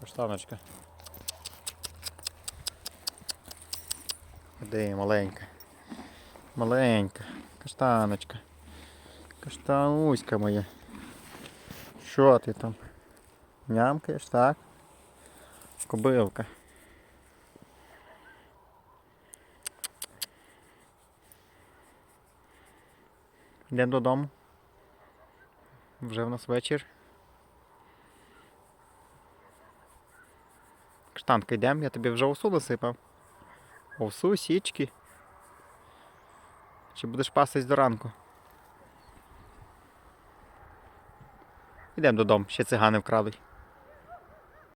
Каштаночка. Де маленька. Маленька. Каштаночка. Каштануська моя. Що ти там? Нямкаєш, так? Кобилка. Йдемо додому. Вже в нас вечір. Каштанка, йдемо, я тобі вже овсу досипав. Овсу, січки. Чи будеш пастись до ранку? Йдемо додому, ще цигани вкрадуть.